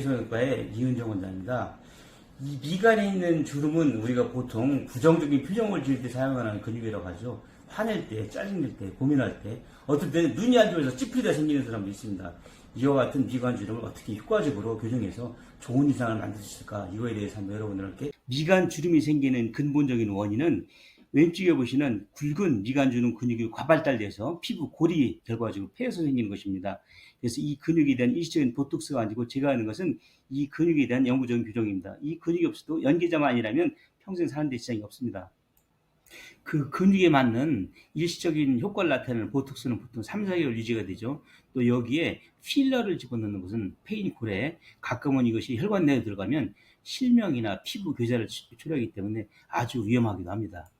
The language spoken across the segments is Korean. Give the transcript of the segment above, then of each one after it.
성형외과의 이은정 원장입니다. 이 미간에 있는 주름은 우리가 보통 부정적인 표정을 지을 때 사용하는 근육이라고 하죠. 화낼 때, 짜증낼 때, 고민할 때, 어떨 때는 눈이 안 좋아서 찌푸리다 생기는 사람도 있습니다. 이와 같은 미간 주름을 어떻게 효과적으로 교정해서 좋은 이상을 만들 수 있을까? 이거에 대해서 한번 여러분들께 미간 주름이 생기는 근본적인 원인은 왼쪽에 보시는 굵은 미간 주름 근육이 과발달돼서 피부 골이 결과적으로 폐에서 생기는 것입니다. 그래서 이 근육에 대한 일시적인 보톡스가 아니고 제가 하는 것은 이 근육에 대한 영구적인 교정입니다. 이 근육이 없어도 연계자만 아니라면 평생 사는 데 지장이 없습니다. 그 근육에 맞는 일시적인 효과를 나타내는 보톡스는 보통 3, 4개월 유지가 되죠. 또 여기에 필러를 집어넣는 것은 페인 콜에 가끔은 이것이 혈관 내에 들어가면 실명이나 피부 교자를 초래하기 때문에 아주 위험하기도 합니다.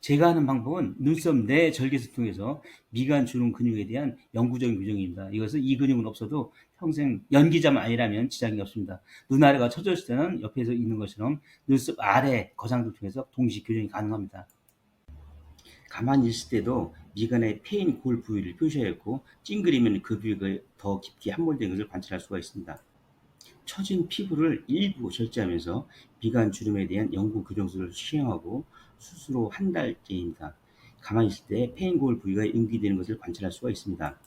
제가 하는 방법은 눈썹 내 절개를 통해서 미간 주름 근육에 대한 영구적인 교정입니다. 이것은 이 근육은 없어도 평생 연기자만 아니라면 지장이 없습니다. 눈 아래가 처졌을 때는 옆에서 있는 것처럼 눈썹 아래 거상도 통해서 동시 교정이 가능합니다. 가만히 있을 때도 미간의 페인 골 부위를 표시하였고 찡그리면 그 부위가 더 깊게 함몰된 것을 관찰할 수가 있습니다. 처진 피부를 일부 절제하면서 미간 주름에 대한 영구 교정술을 시행하고 수술 후한 달째입니다. 가만히 있을 때 페인골 부위가 연기되는 것을 관찰할 수가 있습니다.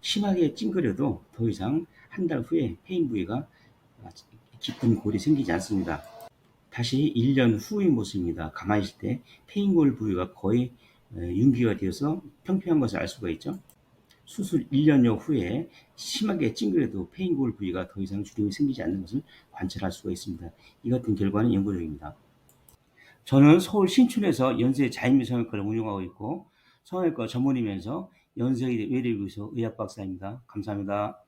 심하게 찡그려도 더 이상 한 달 후에 페인 부위가 깊은 골이 생기지 않습니다. 다시 1년 후의 모습입니다. 가만히 있을 때 페인골 부위가 거의 윤기가 되어서 평평한 것을 알 수가 있죠. 수술 1년여 후에 심하게 찡그려도 페인골 부위가 더 이상 주름이 생기지 않는 것을 관찰할 수가 있습니다. 이 같은 결과는 연구적입니다. 저는 서울 신촌에서 연세 자인미 성형외과를 운영하고 있고 성형외과 전문이면서 연세 외래교에서 의학 박사입니다. 감사합니다.